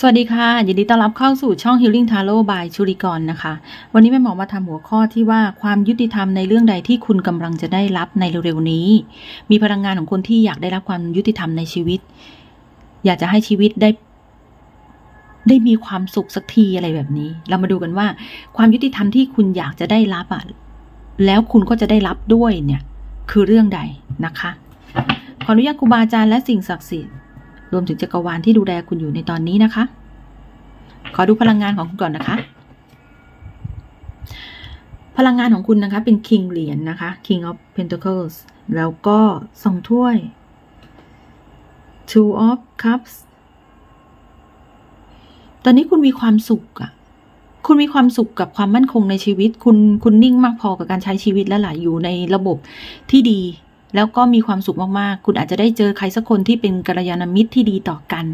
สวัสดีค่ะยินดีต้อนรับเข้าสู่ช่อง Healing Tarot by ชุริกรนะคะ วันนี้แม่หมอมาทำหัวข้อที่ว่าความยุติธรรมในเรื่องใดที่คุณกำลังจะได้รับในเร็วๆนี้ มีพลังงานของคนที่อยากได้รับความยุติธรรมในชีวิต อยากจะให้ชีวิตได้ ได้มีความสุขสักทีอะไรแบบนี้ เรามาดูกันว่า ความยุติธรรมที่คุณอยากจะได้รับอะแล้วคุณก็จะได้รับด้วยเนี่ย คือเรื่องใดนะคะขออนุญาตครูบาอาจารย์และสิ่งศักดิ์สิทธิ์ รวมถึงจักรวาลที่ดูแลคุณอยู่ในตอนนี้นะคะ ขอดูพลังงานของคุณก่อนนะคะ พลังงานของคุณนะคะ เป็น King เหรียญนะคะ King of Pentacles แล้วก็สองถ้วย Two of Cups ตอนนี้คุณมีความสุขอะคุณมีความสุขกับความมั่นคงในชีวิต คุณคุณนิ่งมากพอกับการใช้ชีวิตแล้วล่ะอยู่ในระบบที่ดี แล้วก็มีความสุขมากๆ คุณอาจจะได้เจอใครสักคนที่เป็นกัลยาณมิตรที่ดีต่อกัน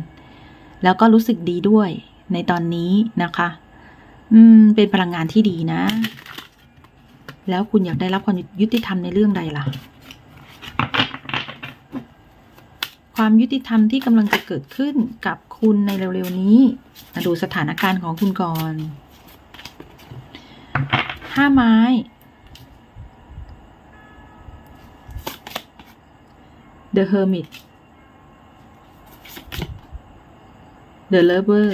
แล้วก็รู้สึกดีด้วยในตอนนี้นะคะ อืม เป็นพลังงานที่ดีนะ แล้วคุณอยากได้รับความยุติธรรมในเรื่องใดล่ะ ความยุติธรรมที่กำลังจะเกิดขึ้นกับคุณในเร็วๆนี้ มาดูสถานการณ์ของคุณก่อนห้าไม้ The Hermit The Lover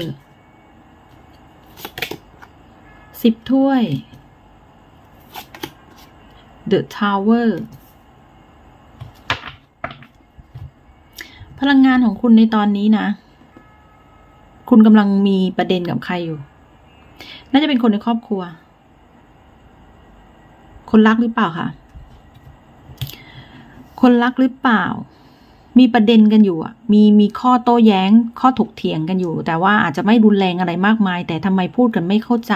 สิบถ้วย The Tower พลังงานของคุณในตอนนี้นะ คุณกำลังมีประเด็นกับใครอยู่ น่าจะเป็นคนในครอบครัว คนรักหรือเปล่าคะ คนรักหรือเปล่า มีประเด็นกันอยู่อะ มีมีข้อโต้แย้ง ข้อถกเถียงกันอยู่ แต่ว่าอาจจะไม่รุนแรงอะไรมากมาย แต่ทำไมพูดกันไม่เข้าใจ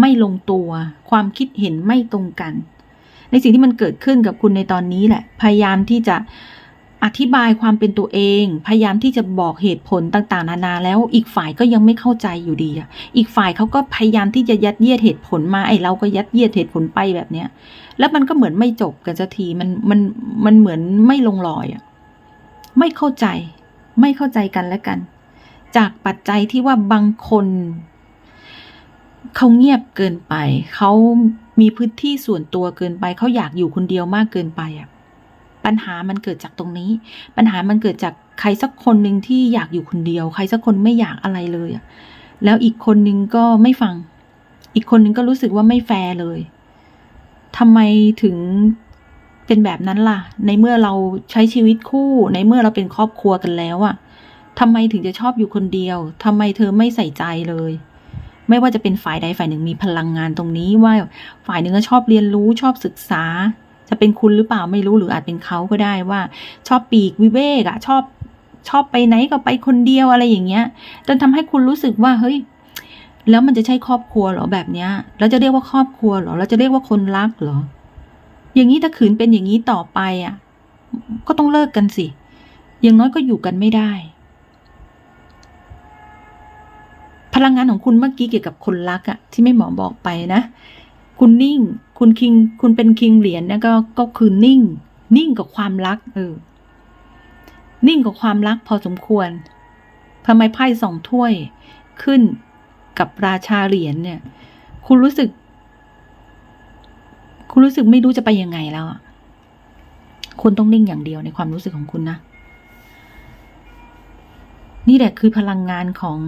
ไม่ลงตัว ความคิดเห็นไม่ตรงกัน ในสิ่งที่มันเกิดขึ้นกับคุณในตอนนี้แหละ พยายามที่จะ อธิบายความเป็นตัวเอง พยายามที่จะบอกเหตุผลต่างๆ นานาแล้วอีกฝ่ายก็ยังไม่เข้าใจอยู่ดีอะอีกฝ่ายเขาก็พยายามที่จะยัดเยียดเหตุผลมาไอ้เราก็ยัดเยียดเหตุผลไปแบบเนี้ย แล้วมันก็เหมือนไม่จบกันสักทีมันมันมันเหมือนไม่ลงรอยอะไม่เข้าใจ ไม่เข้าใจกันและกัน จากปัจจัยที่ว่าบางคนเขาเงียบเกินไป เขามีพื้นที่ส่วนตัวเกินไป เขาอยากอยู่คนเดียวมากเกินไปอะ ปัญหามันเกิดจากตรงนี้ ปัญหามันเกิดจากใครสักคนหนึ่งที่อยากอยู่คนเดียว ใครสักคนไม่อยากอะไรเลยแล้วอีกคนนึงก็ไม่ฟัง อีกคนนึงก็รู้สึกว่าไม่แฟร์เลยทำไมถึงเป็นแบบนั้นล่ะ ในเมื่อเราใช้ชีวิตคู่ ในเมื่อเราเป็นครอบครัวกันแล้วอะทำไมถึงจะชอบอยู่คนเดียวทำไมเธอไม่ใส่ใจเลย ไม่ว่าจะเป็นฝ่ายใดฝ่ายหนึ่งมีพลังงานตรงนี้ว่าฝ่ายหนึ่งก็ชอบเรียนรู้ชอบศึกษา จะเป็นคุณหรือเปล่าไม่รู้หรืออาจเป็นเขาก็ได้ว่า ชอบปีกวิเวกอะชอบชอบไปไหนก็ไปคนเดียวอะไรอย่างเงี้ยจนทำให้คุณรู้สึกว่าเฮ้ย แล้วมันจะใช่ครอบครัวหรอแบบเนี้ยแล้วจะเรียกว่าครอบครัวหรอแล้วจะเรียกว่าคนรักหรอ อย่างนี้ถ้าขืนเป็นอย่างนี้ต่อไปอะ ก็ต้องเลิกกันสิ อย่างน้อยก็อยู่กันไม่ได้ พลังงานของคุณเมื่อกี้เกี่ยวกับคนรักอะที่ไม่หมอบอกไปนะ คุณนิ่ง คุณคิง คุณเป็นคิงเหรียญเนี่ยก็ก็คือนิ่ง นิ่งกับความรัก เออ นิ่งกับความรักพอสมควรทำไมไพ่สองถ้วยขึ้นกับราชาเหรียญเนี่ย คุณรู้สึก คุณรู้สึกไม่รู้จะไปยังไงแล้วอะคุณต้องนิ่งอย่างเดียวในความรู้สึกของคุณนะ นี่แหละคือพลังงานของ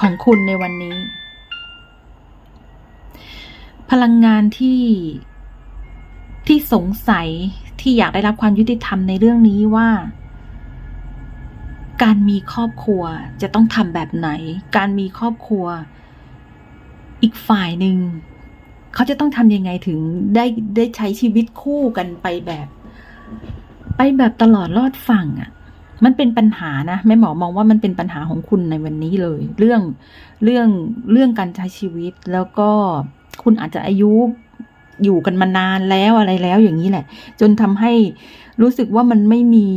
ของคุณในวันนี้ พลังงานที่ที่สงสัยที่อยากได้รับความยุติธรรมในเรื่องนี้ว่า การมีครอบครัวจะต้องทำแบบไหน การมีครอบครัว อีกฝ่ายหนึ่งเขาจะต้องทำยังไงถึงได้ได้ใช้ชีวิตคู่กันไปแบบ ไปแบบตลอดรอดฝั่งอะ่ะ มันเป็นปัญหานะแม่หมอมองว่ามันเป็นปัญหาของคุณในวันนี้เลย เรื่องเรื่องเรื่องการใช้ชีวิตแล้วก็ คุณอาจจะอายุอยู่กันมานานแล้วอะไรแล้วอย่างนี้แหละ จนทำให้รู้สึกว่ามันไม่มี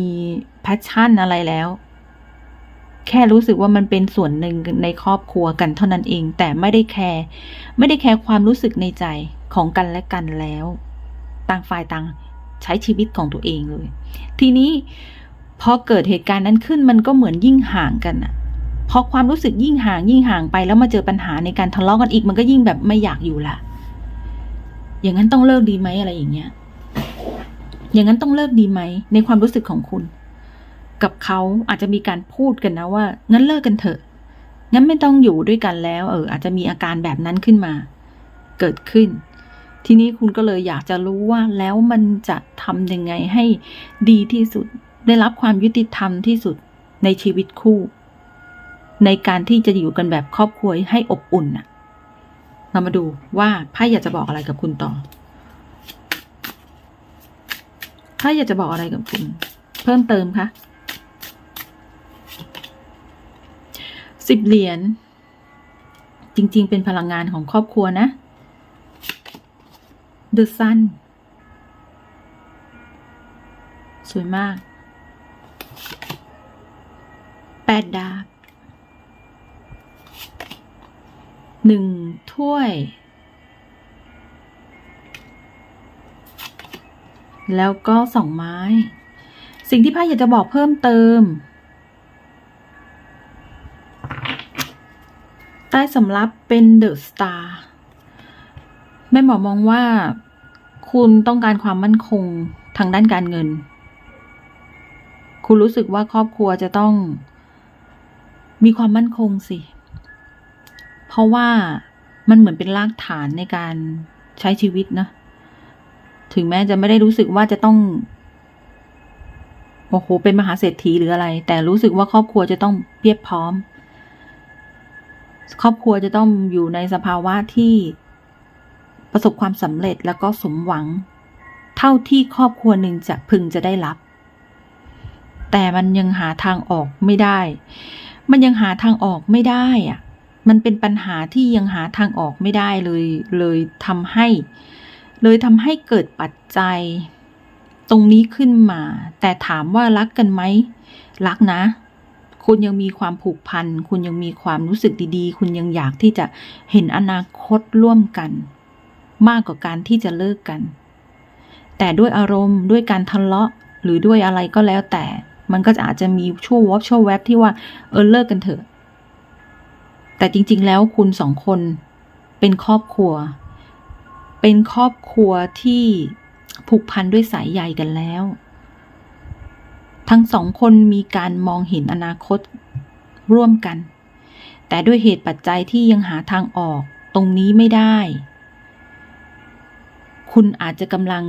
แพชชั่นอะไรแล้ว แค่รู้สึกว่ามันเป็นส่วนหนึ่งในครอบครัวกันเท่านั้นเอง แต่ไม่ได้แคร์ไม่ได้แคร์ความรู้สึกในใจของกันและกันแล้ว ต่างฝ่ายต่างใช้ชีวิตของตัวเองเลย ทีนี้พอเกิดเหตุการณ์นั้นขึ้นมันก็เหมือนยิ่งห่างกันอะ พอความรู้สึกยิ่งห่างยิ่งห่างไปแล้วมาเจอปัญหาในการทะเลาะกันอีก มันก็ยิ่งแบบไม่อยากอยู่ละอย่างนั้นต้องเลิกดีไหมอะไรอย่างเงี้ย อย่างนั้นต้องเลิกดีไหมในความรู้สึกของคุณ กับเขาอาจจะมีการพูดกันนะว่างั้นเลิกกันเถอะ งั้นไม่ต้องอยู่ด้วยกันแล้ว เออ อาจจะมีอาการแบบนั้นขึ้นมา เกิดขึ้น ทีนี้คุณก็เลยอยากจะรู้ว่าแล้วมันจะทำยังไงให้ดีที่สุด ได้รับความยุติธรรมที่สุดในชีวิตคู่ ในการที่จะอยู่กันแบบครอบครัวให้อบอุ่นน่ะ เรามาดูว่าไพ่อยากจะบอกอะไรกับคุณต่อไพ่อยากจะบอกอะไรกับคุณ เพิ่มเติมคะสิบเหรียญจริง ๆ เป็นพลังงานของครอบครัวนะ The Sun สวยมากแปดดาบ หนึ่งถ้วย แล้วก็สองไม้ สิ่งที่ไพ่อยากจะบอกเพิ่มเติม ใต้สำรับเป็นเดอะสตาร์แม่หมอมองว่า คุณต้องการความมั่นคงทางด้านการเงิน คุณรู้สึกว่าครอบครัวจะต้อง มีความมั่นคงสิ เพราะว่ามันเหมือนเป็นรากฐานในการใช้ชีวิตนะ ถึงแม้จะไม่ได้รู้สึกว่าจะต้องโอ้โหเป็นมหาเศรษฐีหรืออะไร แต่รู้สึกว่าครอบครัวจะต้องเพียบพร้อม ครอบครัวจะต้องอยู่ในสภาวะที่ประสบความสำเร็จแล้วก็สมหวัง เท่าที่ครอบครัวหนึ่งจะพึงจะได้รับ แต่มันยังหาทางออกไม่ได้ มันยังหาทางออกไม่ได้อะ มันเป็นปัญหาที่ยังหาทางออกไม่ได้เลยเลยทำให้ เลยทำให้เกิดปัจจัย ตรงนี้ขึ้นมา แต่ถามว่ารักกันไหมรักนะ คุณยังมีความผูกพัน คุณยังมีความรู้สึกดีๆ คุณยังอยากที่จะเห็นอนาคตร่วมกัน มากกว่าการที่จะเลิกกัน แต่ด้วยอารมณ์ด้วยการทะเลาะหรือด้วยอะไรก็แล้วแต่ มันก็จะอาจจะมีชั่ววบชั่วแวบที่ว่าเออเลิกกันเถอะ แต่จริง ๆ แล้วคุณสองคนเป็นครอบครัว เป็นครอบครัวที่ผูกพันด้วยสายใยกันแล้ว ทั้งสองคนมีการมองเห็นอนาคตร่วมกัน แต่ด้วยเหตุปัจจัยที่ยังหาทางออกตรงนี้ไม่ได้ คุณอาจจะกำลัง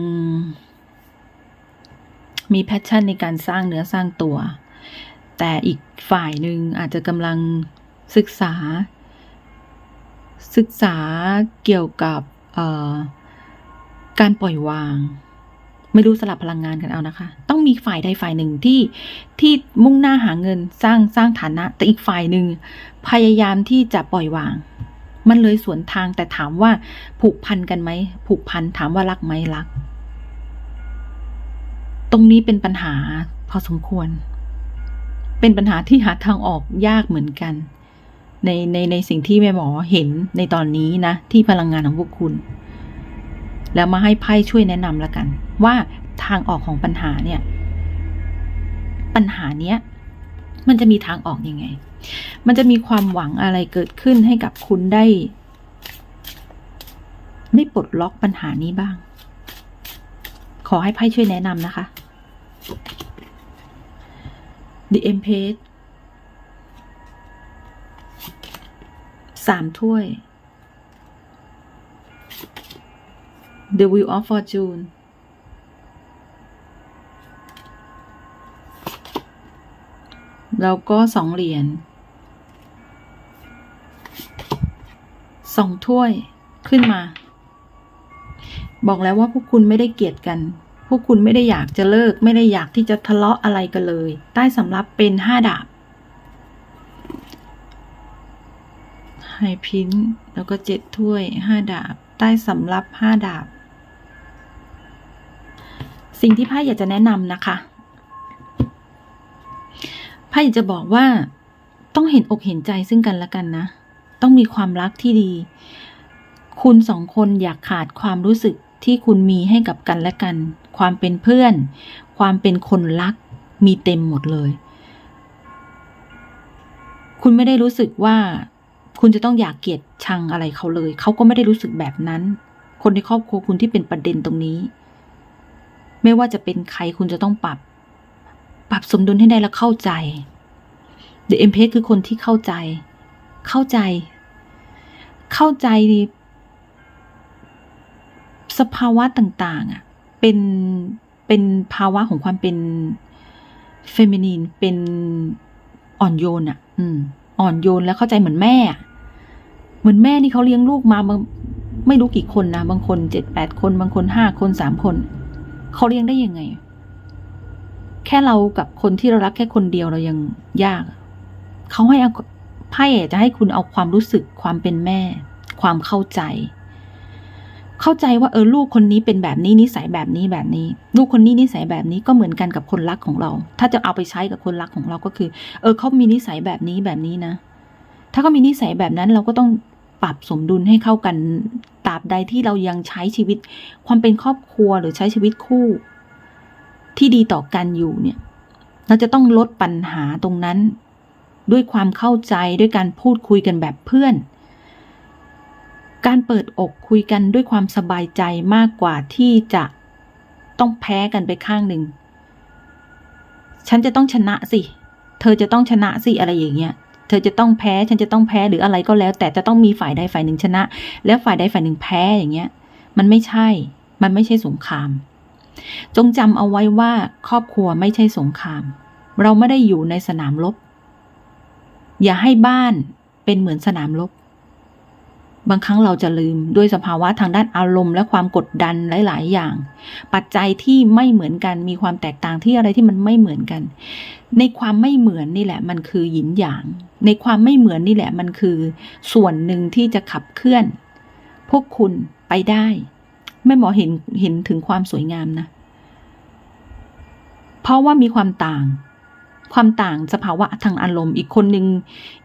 มีแพชชั่นในการสร้างเนื้อสร้างตัว แต่อีกฝ่ายหนึ่งอาจจะกำลัง ศึกษา ศึกษาเกี่ยวกับการปล่อยวาง ไม่รู้สลับพลังงานกันเอานะคะ ต้องมีฝ่ายใดฝ่ายหนึ่งที่ที่มุ่งหน้าหาเงินสร้างสร้างฐานะ แต่อีกฝ่ายหนึ่งพยายามที่จะปล่อยวาง มันเลยสวนทางแต่ถามว่าผูกพันกันไหมผูกพันถามว่ารักไหมรัก ตรงนี้เป็นปัญหาพอสมควร เป็นปัญหาที่หาทางออกยากเหมือนกัน ในในในสิ่งที่แม่หมอเห็นในตอนนี้นะ ที่พลังงานของพวกคุณ แล้วมาให้ไพ่ช่วยแนะนำละกัน ว่าทางออกของปัญหาเนี่ย ปัญหาเนี้ยมันจะมีทางออกยังไง มันจะมีความหวังอะไรเกิดขึ้นให้กับคุณได้ ได้ปลดล็อกปัญหานี้บ้าง ขอให้ไพ่ช่วยแนะนำนะคะ The Empress สามถ้วย The Wheel of Fortune แล้วก็สองเหรียญสองถ้วยขึ้นมา บอกแล้วว่าพวกคุณไม่ได้เกลียดกัน พวกคุณไม่ได้อยากจะเลิก ไม่ได้อยากที่จะทะเลาะอะไรกันเลย ใต้สำรับเป็นห้าดาบ ไฮพินแล้วก็เจ็ดถ้วยห้าดาบ ใต้สำรับห้าดาบ สิ่งที่ไพ่อยากจะแนะนำนะคะไพ่อยากจะบอกว่าต้องเห็นอกเห็นใจซึ่งกันและกันนะ ต้องมีความรักที่ดี คุณสองคนอยากขาดความรู้สึกที่คุณมีให้กับกันและกัน ความเป็นเพื่อน ความเป็นคนรัก มีเต็มหมดเลย คุณไม่ได้รู้สึกว่า คุณจะต้องอยากเกลียดชังอะไรเขาเลย เขาก็ไม่ได้รู้สึกแบบนั้น คนในครอบครัวคุณที่เป็นประเด็นตรงนี้ ไม่ว่าจะเป็นใครคุณจะต้องปรับ ปรับสมดุลให้ได้และเข้าใจ The e m p r e s s คือคนที่เข้าใจ เข้าใจ เข้าใจสภาวะต่าง ๆ อะ เป็น เป็นภาวะของความเป็นเฟมินีน เป็นอ่อนโยนอะ อืม อ่อนโยนและเข้าใจเหมือนแม่ เหมือนแม่นี่เขาเลี้ยงลูกมาไม่รู้กี่คนนะบางคนเจ็ดแปดคนบางคนห้าคนสามคนเขาเลี้ยงได้ยังไง แค่เรากับคนที่เรารักแค่คนเดียวเรายังยากเขาให้ไพ่จะให้คุณเอาความรู้สึกความเป็นแม่ ความเข้าใจ เข้าใจว่าเออลูกคนนี้เป็นแบบนี้นิสัยแบบนี้แบบนี้ ลูกคนนี้นิสัยแบบนี้ก็เหมือนกันกับคนรักของเรา ถ้าจะเอาไปใช้กับคนรักของเราก็คือ เออเขามีนิสัยแบบนี้แบบนี้นะ ถ้าเขามีนิสัยแบบนั้นเราก็ต้องปรับสมดุลให้เข้ากันตราบใดที่เรายังใช้ชีวิต ความเป็นครอบครัวหรือใช้ชีวิตคู่ ที่ดีต่อกันอยู่เนี่ย เราจะต้องลดปัญหาตรงนั้น ด้วยความเข้าใจด้วยการพูดคุยกันแบบเพื่อน การเปิดอกคุยกันด้วยความสบายใจมากกว่าที่จะต้องแพ้กันไปข้างหนึ่ง ฉันจะต้องชนะสิ เธอจะต้องชนะสิอะไรอย่างเงี้ย เธอจะต้องแพ้ ฉันจะต้องแพ้หรืออะไรก็แล้ว แต่จะต้องมีฝ่ายใดฝ่ายหนึ่งชนะ แล้วฝ่ายใดฝ่ายหนึ่งแพ้อย่างเงี้ย มันไม่ใช่ มันไม่ใช่สงคราม จงจำเอาไว้ว่าครอบครัวไม่ใช่สงคราม เราไม่ได้อยู่ในสนามรบ อย่าให้บ้านเป็นเหมือนสนามรบ บางครั้งเราจะลืมด้วยสภาวะทางด้านอารมณ์และความกดดันหลาย ๆ อย่าง ปัจจัยที่ไม่เหมือนกันมีความแตกต่างที่อะไรที่มันไม่เหมือนกัน ในความไม่เหมือนนี่แหละมันคือหยินหยาง ในความไม่เหมือนนี่แหละมันคือ ส่วนหนึ่งที่จะขับเคลื่อน พวกคุณไปได้แม่หมอเห็นเห็นถึงความสวยงามนะ เพราะว่ามีความต่าง ความต่างสภาวะทางอารมณ์ อีกคนหนึ่ง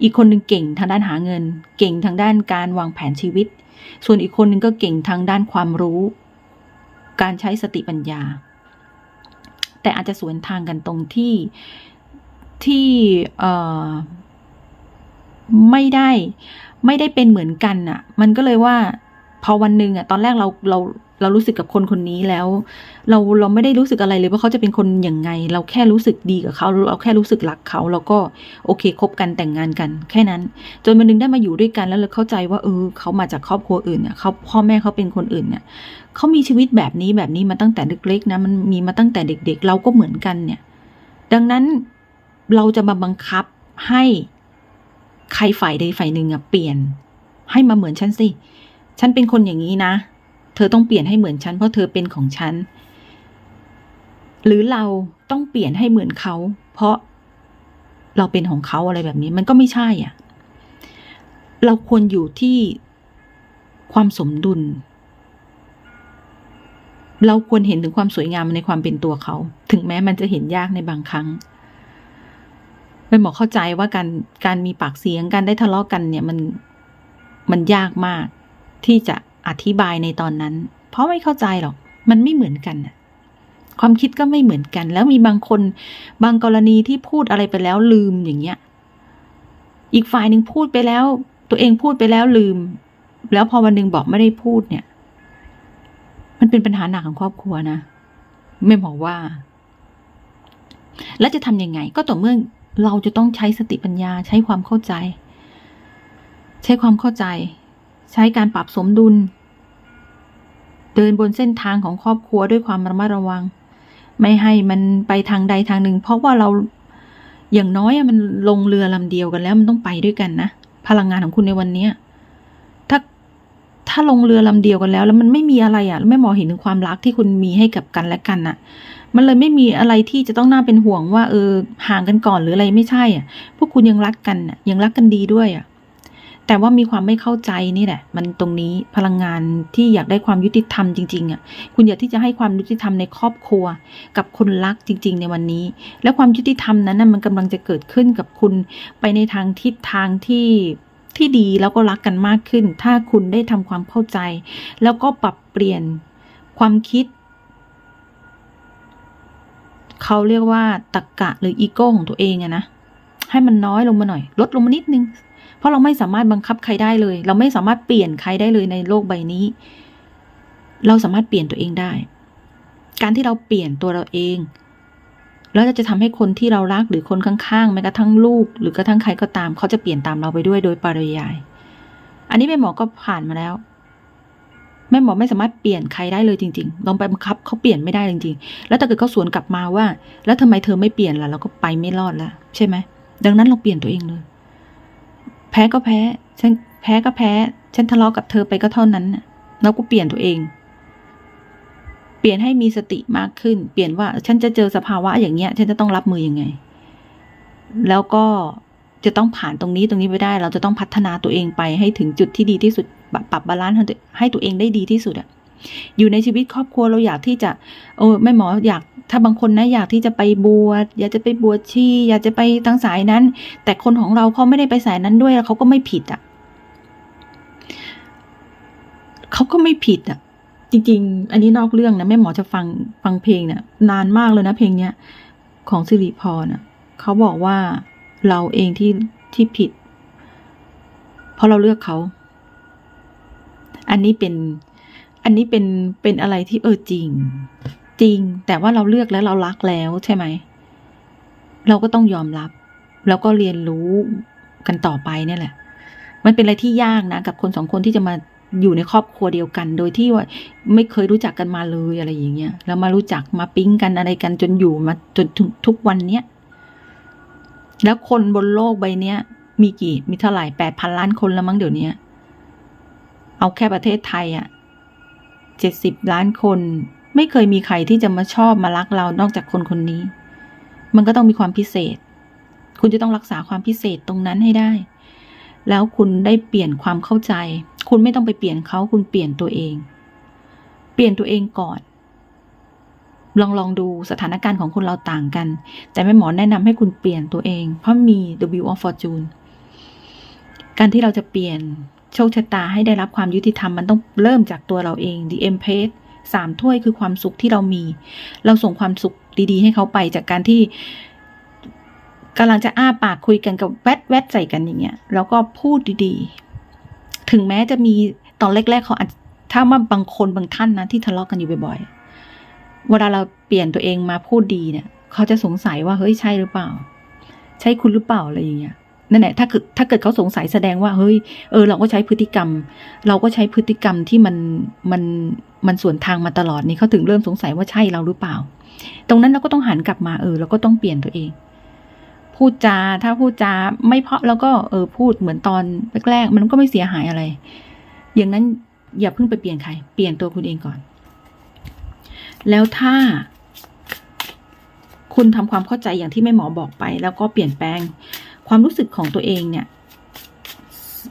อีกคนหนึ่งเก่งทางด้านหาเงิน เก่งทางด้านการวางแผนชีวิต ส่วนอีกคนหนึ่งก็เก่งทางด้านความรู้ การใช้สติปัญญา แต่อาจจะสวนทางกันตรงที่ที่เออไม่ได้ไม่ได้เป็นเหมือนกันอะ่ะ มันก็เลยว่า พอวันหนึ่งอะ่ะตอนแรกเราเราเรารู้สึกกับคนคนนี้แล้ว เราเราไม่ได้รู้สึกอะไรเลยว่าเขาจะเป็นคนอย่างไง เราแค่รู้สึกดีกับเขาเราแค่รู้สึกรักเขาเราก็โอเคคบกันแต่งงานกัน แค่นั้น จนวันหนึงได้มาอยู่ด้วยกันแล้วเราเข้าใจว่าเออเขามาจากครอบครัวอื่นเนี่ยเขาพ่อแม่เขาเป็นคนอื่นเนี่ยเขามีชีวิตแบบนี้แบบนี้มาตั้งแต่เล็กๆนะมันมีมาตั้งแต่เด็ก ๆ เราก็เหมือนกันเนี่ย ดังนั้นเราจะมาบังคับให้ใครฝ่ายใดฝ่ายหนึ่งอะเปลี่ยน ให้มาเหมือนฉันสิ ฉันเป็นคนอย่างนี้นะ เธอต้องเปลี่ยนให้เหมือนฉันเพราะเธอเป็นของฉัน หรือเราต้องเปลี่ยนให้เหมือนเขา เพราะเราเป็นของเขาอะไรแบบนี้ มันก็ไม่ใช่อะ เราควรอยู่ที่ความสมดุล เราควรเห็นถึงความสวยงามในความเป็นตัวเขา ถึงแม้มันจะเห็นยากในบางครั้งเป็นหมอเข้าใจว่าการการมีปากเสียงการได้ทะเลาะกันเนี่ยมันมันยากมาก ที่จะอธิบายในตอนนั้น เพราะไม่เข้าใจหรอก มันไม่เหมือนกันความคิดก็ไม่เหมือนกัน แล้วมีบางคนบางกรณีที่พูดอะไรไปแล้วลืมอย่างเงี้ย อีกฝ่ายหนึ่งพูดไปแล้ว ตัวเองพูดไปแล้วลืม แล้วพอวันหนึ่งบอกไม่ได้พูดเนี่ย มันเป็นปัญหาหนักของครอบครัวนะไม่บอกว่า แล้วจะทำยังไง ก็ต่อเมื่อเราจะต้องใช้สติปัญญาใช้ความเข้าใจ ใช้ความเข้าใจ ใช้การปรับสมดุล เดินบนเส้นทางของครอบครัวด้วยความระมัดระวัง ไม่ให้มันไปทางใดทางหนึ่ง เพราะว่าเราอย่างน้อยมันลงเรือลำเดียวกันแล้วมันต้องไปด้วยกันนะพลังงานของคุณในวันเนี้ยถ้าถ้าลงเรือลำเดียวกันแล้ว แล้วมันไม่มีอะไรอะ่ะไม่มองเห็นถึงความรักที่คุณมีให้กับกันและกันน่ะ มันเลยไม่มีอะไรที่จะต้องน่าเป็นห่วงว่า เออห่างกันก่อนหรืออะไรไม่ใช่อะ พวกคุณยังรักกันอะยังรักกันดีด้วยอะ แต่ว่ามีความไม่เข้าใจนี่แหละ มันตรงนี้พลังงานที่อยากได้ความยุติธรรมจริงๆอะคุณอยากที่จะให้ความยุติธรรมในครอบครัว กับคนรักจริง ๆ ในวันนี้ และความยุติธรรมนั้นน่ะมันกำลังจะเกิดขึ้นกับคุณไปในทางทิศทางที่ที่ดีแล้วก็รักกันมากขึ้น ถ้าคุณได้ทำความเข้าใจ แล้วก็ปรับเปลี่ยนความคิด เขาเรียกว่าตักกะหรืออีโก้ของตัวเองอะนะ ให้มันน้อยลงมาหน่อย ลดลงมานิดนึง เพราะเราไม่สามารถบังคับใครได้เลย เราไม่สามารถเปลี่ยนใครได้เลยในโลกใบนี้ เราสามารถเปลี่ยนตัวเองได้ การที่เราเปลี่ยนตัวเราเองแล้วจะทำให้คนที่เรารักหรือคนข้างๆแม้กระทั่งลูก หรือกระทั่งใครก็ตาม เขาจะเปลี่ยนตามเราไปด้วยโดยปริยาย อันนี้แม่หมอก็ผ่านมาแล้ว แม่หมอไม่สามารถเปลี่ยนใครได้เลยจริงๆลองไปบังคับเขาเปลี่ยนไม่ได้จริงๆ แล้วถ้าเกิดเขาสวนกลับมาว่า แล้วทำไมเธอไม่เปลี่ยนล่ะเราก็ไปไม่รอดแล้วใช่ไหมดังนั้นเราเปลี่ยนตัวเองเลย แพ้ก็แพ้ ฉันแพ้ก็แพ้ ฉันทะเลาะกับเธอไปก็เท่านั้นน่ะเราก็เปลี่ยนตัวเอง เปลี่ยนให้มีสติมากขึ้น เปลี่ยนว่าฉันจะเจอสภาวะอย่างเงี้ย ฉันจะต้องรับมือยังไง แล้วก็จะต้องผ่านตรงนี้ตรงนี้ไปได้ เราจะต้องพัฒนาตัวเองไปให้ถึงจุดที่ดีที่สุด ปรับบาลานซ์ให้ตัวเองได้ดีที่สุดอะอยู่ในชีวิตครอบครัวเราอยากที่จะ โอ้แม่หมออยาก ถ้าบางคนนะอยากที่จะไปบวชอยากจะไปบวชชีอยากจะไปทางสายนั้น แต่คนของเราเขาไม่ได้ไปสายนั้นด้วยเขาก็ไม่ผิดอะเขาก็ไม่ผิดอะ จริง ๆ อันนี้นอกเรื่องนะแม่หมอจะฟังฟังเพลงเนี่ยนานมากเลยนะเพลงเนี้ยของสิริพรอะเขาบอกว่าเราเองที่ที่ผิด เพราะเราเลือกเขา อันนี้เป็น อันนี้เป็นเป็นอะไรที่เออจริง จริง แต่ว่าเราเลือกแล้วเรารักแล้วใช่ไหม เราก็ต้องยอมรับ แล้วก็เรียนรู้กันต่อไปเนี่ยแหละ มันเป็นอะไรที่ยากนะ กับคนสองคนที่จะมาอยู่ในครอบครัวเดียวกัน โดยที่ว่าไม่เคยรู้จักกันมาเลยอะไรอย่างเงี้ยแล้วมารู้จักมาปิ๊งกันอะไรกันจนอยู่มาจนถึงทุกวันเนี้ยแล้วคนบนโลกใบเนี้ย มีกี่มีเท่าไหร่แปดพันล้านคนแล้วมั้งเดี๋ยวนี้เอาแค่ประเทศไทยอะเจ็ดสิบล้านคน ไม่เคยมีใครที่จะมาชอบมารักเรานอกจากคนคนนี้ มันก็ต้องมีความพิเศษ คุณจะต้องรักษาความพิเศษตรงนั้นให้ได้ แล้วคุณได้เปลี่ยนความเข้าใจ คุณไม่ต้องไปเปลี่ยนเขาคุณเปลี่ยนตัวเอง เปลี่ยนตัวเองก่อน ลองลองดูสถานการณ์ของคนเราต่างกัน แต่แม่หมอแนะนำให้คุณเปลี่ยนตัวเอง เพราะมี The Wheel of Fortune การที่เราจะเปลี่ยนโชคชะตาให้ได้รับความยุติธรรมมันต้องเริ่มจากตัวเราเอง The Empress สามถ้วยคือความสุขที่เรามี เราส่งความสุขดีๆ ให้เขาไปจากการที่กำลังจะอ้าปากคุยกันกับแวดแวดใส่กันอย่างเงี้ยแล้วก็พูดดีๆ ถึงแม้จะมีตอนแรกๆเขาอาจถ้ามาบางคนบางท่านนะที่ทะเลาะกกันอยู่บ่อยๆเวลาเราเปลี่ยนตัวเองมาพูดดีเนี่ย เขาจะสงสัยว่าเฮ้ยใช่หรือเปล่า ใช่คุณหรือเปล่าอะไรอย่างเงี้ย นั่นแหละถ้าเกิดถ้าเกิดเขาสงสัยแสดงว่าเฮ้ยเออเราก็ใช้พฤติกรรม เราก็ใช้พฤติกรรมที่มันมันมันส่วนทางมาตลอดนี่เขาถึงเริ่มสงสัยว่าใช่เราหรือเปล่า ตรงนั้นเราก็ต้องหันกลับมาเออเราก็ต้องเปลี่ยนตัวเองพูดจาถ้าพูดจาไม่เพาะแล้วก็เออพูดเหมือนตอนแรกๆมันก็ไม่เสียหายอะไร อย่างนั้นอย่าเพิ่งไปเปลี่ยนใคร เปลี่ยนตัวคุณเองก่อน แล้วถ้า คุณทำความเข้าใจอย่างที่แม่หมอบอกไป แล้วก็เปลี่ยนแปลง ความรู้สึกของตัวเองเนี่ย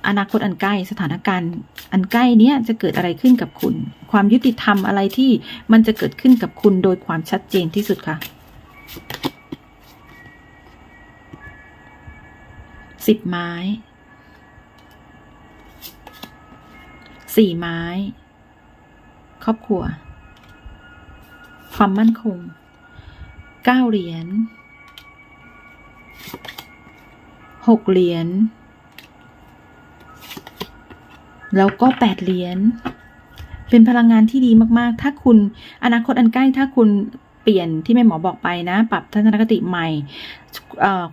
อนาคตอันใกล้สถานการณ์อันใกล้เนี้ยจะเกิดอะไรขึ้นกับคุณ ความยุติธรรมอะไรที่มันจะเกิดขึ้นกับคุณโดยความชัดเจนที่สุดค่ะสิบไม้สี่ไม้ ครอบครัว ความมั่นคงเก้าเหรียญ หกเหรียญ แล้วก็แปดเหรียญ เป็นพลังงานที่ดีมากๆ ถ้าคุณอนาคตอันใกล้ถ้าคุณเปลี่ยนที่แม่หมอบอกไปนะ ปรับทัศนคติใหม่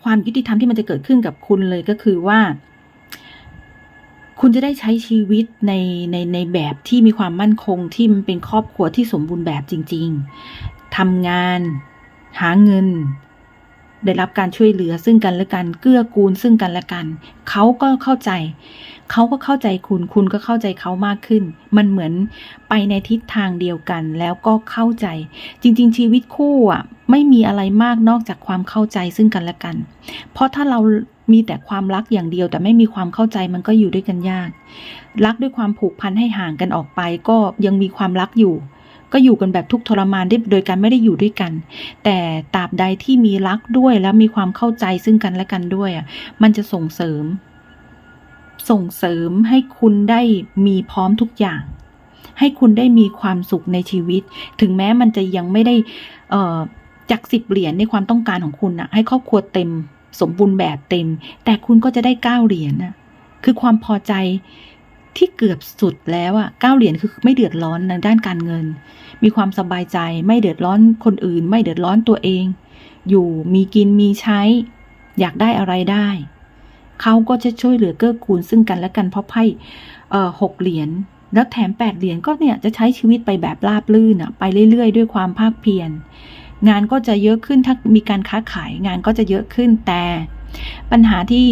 ความยุติธรรมที่มันจะเกิดขึ้นกับคุณเลยก็คือว่า คุณจะได้ใช้ชีวิตในในในแบบที่มีความมั่นคงที่มันเป็นครอบครัวที่สมบูรณ์แบบจริง ๆทำงาน หาเงิน ได้รับการช่วยเหลือซึ่งกันและกัน เกื้อกูลซึ่งกันและกัน เขาก็เข้าใจ เขาก็เข้าใจคุณ คุณก็เข้าใจเขามากขึ้น มันเหมือนไปในทิศทางเดียวกัน แล้วก็เข้าใจ จริง ๆ ชีวิตคู่อะ ไม่มีอะไรมากนอกจากความเข้าใจซึ่งกันและกัน เพราะถ้าเรามีแต่ความรักอย่างเดียว แต่ไม่มีความเข้าใจมันก็อยู่ด้วยกันยาก รักด้วยความผูกพันให้ห่างกันออกไป ก็ยังมีความรักอยู่ ก็อยู่กันแบบทุกทรมานได้โดยการไม่ได้อยู่ด้วยกัน แต่ตราบใดที่มีรักด้วยแล้วมีความเข้าใจซึ่งกันและกันด้วยอะมันจะส่งเสริม ส่งเสริมให้คุณได้มีพร้อมทุกอย่าง ให้คุณได้มีความสุขในชีวิต ถึงแม้มันจะยังไม่ได้เอ่อจากสิบเหรียญในความต้องการของคุณนะให้ครอบครัวเต็ม สมบูรณ์แบบเต็ม แต่คุณก็จะได้เก้าเหรียญนะคือความพอใจ ที่เกือบสุดแล้วอะเก้าเหรียญคือไม่เดือดร้อนในด้านการเงิน มีความสบายใจไม่เดือดร้อนคนอื่น ไม่เดือดร้อนตัวเอง อยู่มีกินมีใช้ อยากได้อะไรได้ เขาก็จะช่วยเหลือเกื้อกูลซึ่งกันและกันเพราะไพ่เอ่อหกเหรียญแล้วแถมแปดเหรียญก็เนี่ยจะใช้ชีวิตไปแบบราบลื่นอะไปเรื่อย ๆ ด้วยความภาคเพียร งานก็จะเยอะขึ้นถ้ามีการค้าขายงานก็จะเยอะขึ้นแต่ปัญหาที่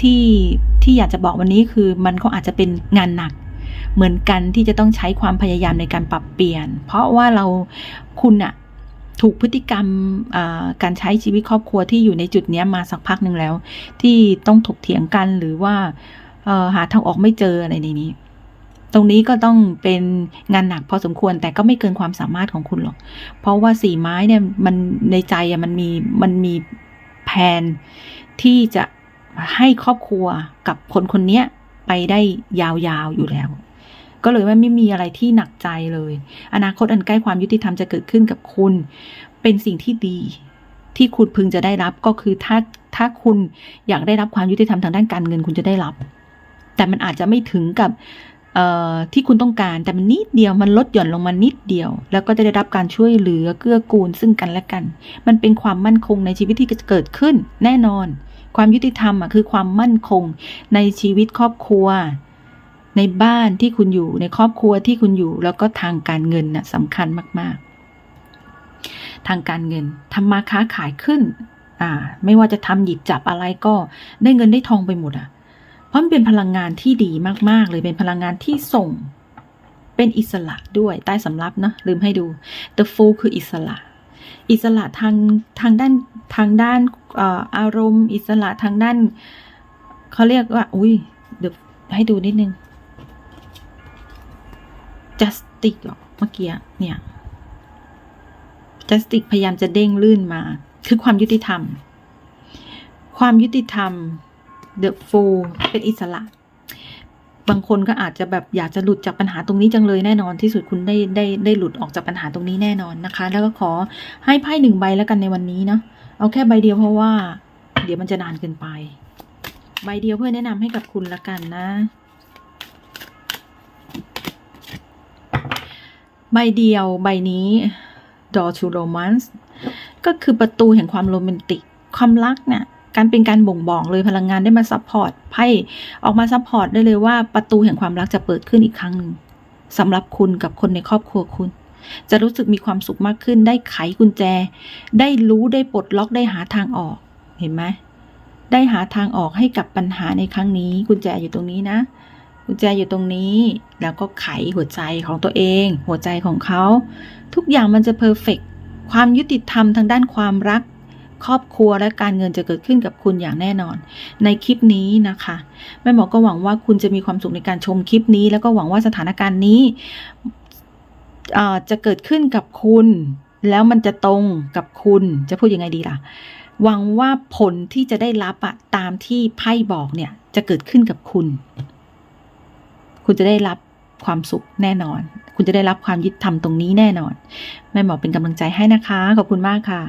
ที่ที่อยากจะบอกวันนี้คือมันก็อาจจะเป็นงานหนัก เหมือนกันที่จะต้องใช้ความพยายามในการปรับเปลี่ยน เพราะว่าเราคุณอะถูกพฤติกรรมการใช้ชีวิตครอบครัวที่อยู่ในจุดนี้มาสักพักหนึ่งแล้ว ที่ต้องถกเถียงกันหรือว่าหาทางออกไม่เจออะไรในนี้ ตรงนี้ก็ต้องเป็นงานหนักพอสมควรแต่ก็ไม่เกินความสามารถของคุณหรอก เพราะว่าสีไม้เนี่ยมันในใจอะมันมีมันมีแผนที่จะ ให้ครอบครัวกับคนคนเนี้ยไปได้ยาวๆอยู่แล้ว ก็เลยว่าไม่มีอะไรที่หนักใจเลย อนาคตอันใกล้ความยุติธรรมจะเกิดขึ้นกับคุณ เป็นสิ่งที่ดีที่คุณพึงจะได้รับก็คือถ้าถ้าคุณอยากได้รับความยุติธรรมทางด้านการเงินคุณจะได้รับ แต่มันอาจจะไม่ถึงกับที่คุณต้องการแต่มันนิดเดียวมันลดหย่อนลงมานิดเดียว แล้วก็จะได้รับการช่วยเหลือเกื้อกูลซึ่งกันและกัน มันเป็นความมั่นคงในชีวิตที่จะเกิดขึ้นแน่นอน ความยุติธรรมอะคือความมั่นคงในชีวิตครอบครัว ในบ้านที่คุณอยู่ในครอบครัวที่คุณอยู่ แล้วก็ทางการเงินน่ะสำคัญมาก ๆ ทางการเงินทำมาค้าขายขึ้น อ่า ไม่ว่าจะทำหยิบจับอะไรก็ได้เงินได้ทองไปหมดอะเพราะมันเป็นพลังงานที่ดีมาก ๆ เลยเป็นพลังงานที่ส่งเป็นอิสระด้วยใต้สำรับเนะลืมให้ดู The Fool คืออิสระ อิสระทางทางด้านทางด้านอารมณ์ อิสระทางด้านเขาเรียกว่า อุ้ยเดี๋ยวให้ดูนิดนึง justice เมื่อกี้เนี่ย justice พยายามจะเด้งลื่นมา คือความยุติธรรม ความยุติธรรม the fool เป็นอิสระ บางคนก็อาจจะแบบอยากจะหลุดจากปัญหาตรงนี้จังเลยแน่นอนที่สุดคุณได้ได้ได้หลุดออกจากปัญหาตรงนี้แน่นอนนะคะ แล้วก็ขอให้ไพ่หนึ่งใบแล้วกันในวันนี้เนาะเอาแค่ใบเดียวเพราะว่า เดี๋ยวมันจะนานเกินไป ใบเดียวเพื่อแนะนำให้กับคุณละกันนะใบเดียวใบนี้ Door to Romance ก็คือประตูแห่งความโรแมนติก ความรักเนี่ย การเป็นการบ่งบอกเลยพลังงานได้มาซัพพอร์ตไพ่ออกมาซัพพอร์ตได้เลยว่าประตูแห่งความรักจะเปิดขึ้นอีกครั้งหนึ่งสำหรับคุณกับคนในครอบครัวคุณ จะรู้สึกมีความสุขมากขึ้น ได้ไขกุญแจ ได้รู้ได้ปลดล็อกได้หาทางออก เห็นไหมได้หาทางออกให้กับปัญหาในครั้งนี้ กุญแจอยู่ตรงนี้นะ กุญแจอยู่ตรงนี้ แล้วก็ไขหัวใจของตัวเอง หัวใจของเขา ทุกอย่างมันจะเพอร์เฟกความยุติธรรมทางด้านความรัก ครอบครัวและการเงินจะเกิดขึ้นกับคุณอย่างแน่นอน ในคลิปนี้นะคะแม่หมอก็หวังว่าคุณจะมีความสุขในการชมคลิปนี้ แล้วก็หวังว่าสถานการณ์นี้อ่อจะเกิดขึ้นกับคุณ แล้วมันจะตรงกับคุณจะพูดยังไงดีล่ะหวังว่าผลที่จะได้รับอะตามที่ไพ่บอกเนี่ยจะเกิดขึ้นกับคุณ คุณจะได้รับความสุขแน่นอน คุณจะได้รับความยุติธรรมตรงนี้แน่นอน แม่หมอเป็นกำลังใจให้นะคะ ขอบคุณมากค่ะ